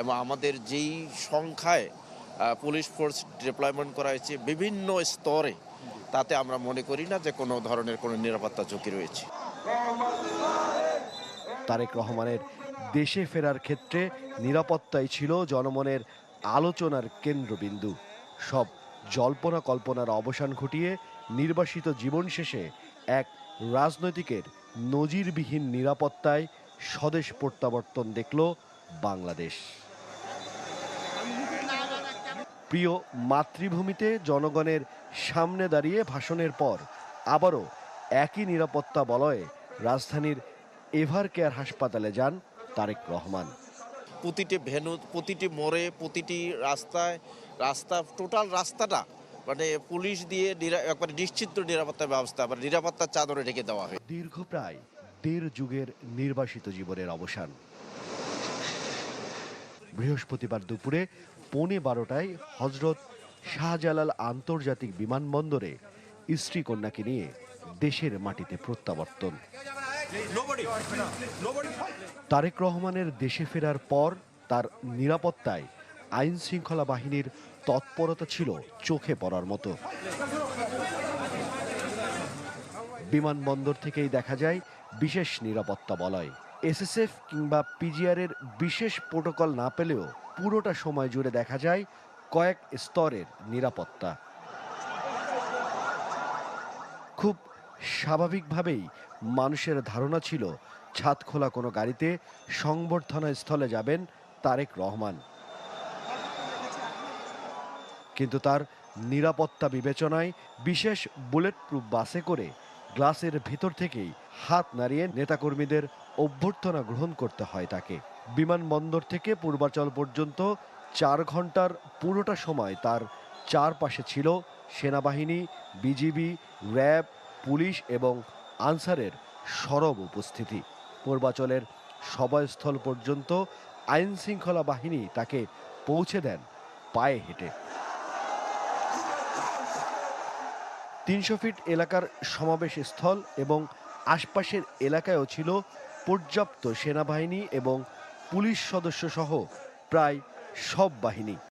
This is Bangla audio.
এবং আমাদের যেই সংখ্যায় পুলিশ ফোর্স ডিপ্লয়মেন্ট করা হয়েছে বিভিন্ন স্তরে, তাতে আমরা মনে করি না যে কোনো ধরনের কোনো নিরাপত্তা ঝুঁকি রয়েছে। তারেক রহমানের দেশে ফেরার ক্ষেত্রে নিরাপত্তাই ছিল জনমনের আলোচনার কেন্দ্রবিন্দু। সব জল্পনা কল্পনার অবসান ঘটিয়ে নির্বাসিত জীবন শেষে এক রাজনৈতিকের নজিরবিহীন নিরাপত্তায় স্বদেশ প্রত্যাবর্তন দেখল বাংলাদেশ। প্রিয় মাতৃভূমিতে জনগণের সামনে দাঁড়িয়ে ভাষণের পর আবারও একই নিরাপত্তা বলয়ে রাজধানীর এভার কেয়ার হাসপাতালে যান তারেক রহমান। প্রতিটি ভেনু প্রতিটি মোড়ে প্রতিটি রাস্তায় রাস্তা টোটাল রাস্তাটা মানে পুলিশ দিয়ে একবারে নিশ্চিত নিরাপত্তা ব্যবস্থা মানে নিরাপত্তার চাদরে ঢেকে দেওয়া হয় দীর্ঘ প্রায় দেড় যুগের নির্বাসিত জীবনের অবসান। বৃহস্পতিবার দুপুরে পৌনে বারোটায় হজরত শাহজালাল আন্তর্জাতিক বিমানবন্দরে স্ত্রী কন্যাকে নিয়ে দেশের মাটিতে প্রত্যাবর্তন। তারেক রহমানের দেশে ফেরার পর তার নিরাপত্তায় আইন শৃঙ্খলা বাহিনীর তৎপরতা ছিল চোখে পড়ার মতো। বিমানবন্দর থেকেই দেখা যায় বিশেষ নিরাপত্তা বলয়। এসএসএফ কিংবা পিজিআর এর বিশেষ প্রোটোকল না পেলেও পুরোটা সময় জুড়ে দেখা যায় কয়েক স্তরের নিরাপত্তা। খুব স্বাভাবিকভাবেই মানুষের ধারণা ছিল, ছাদ খোলা কোনো গাড়িতে সংবর্ধনা স্থলে যাবেন তারেক রহমান। কিন্তু তার নিরাপত্তা বিবেচনায় বিশেষ বুলেট প্রুফ বাসে করে গ্লাসের ভিতর থেকেই হাত নাড়িয়ে নেতাকর্মীদের অভ্যর্থনা গ্রহণ করতে হয় তাকে। বিমানবন্দর থেকে পূর্বাচল পর্যন্ত চার ঘণ্টার পুরোটা সময় তার চারপাশে ছিল সেনাবাহিনী, বিজিবি, র্যাব, পুলিশ এবং আনসারের সরব উপস্থিতি। পূর্বাচলের সভয়স্থল পর্যন্ত আইনশৃঙ্খলা বাহিনী তাকে পৌঁছে দেন পায়ে হেঁটে। তিনশো ফিট এলাকার সমাবেশ স্থল এবং আশপাশের এলাকায়ও ছিল পর্যাপ্ত সেনাবাহিনী এবং পুলিশ সদস্য সহ প্রায় সব বাহিনী।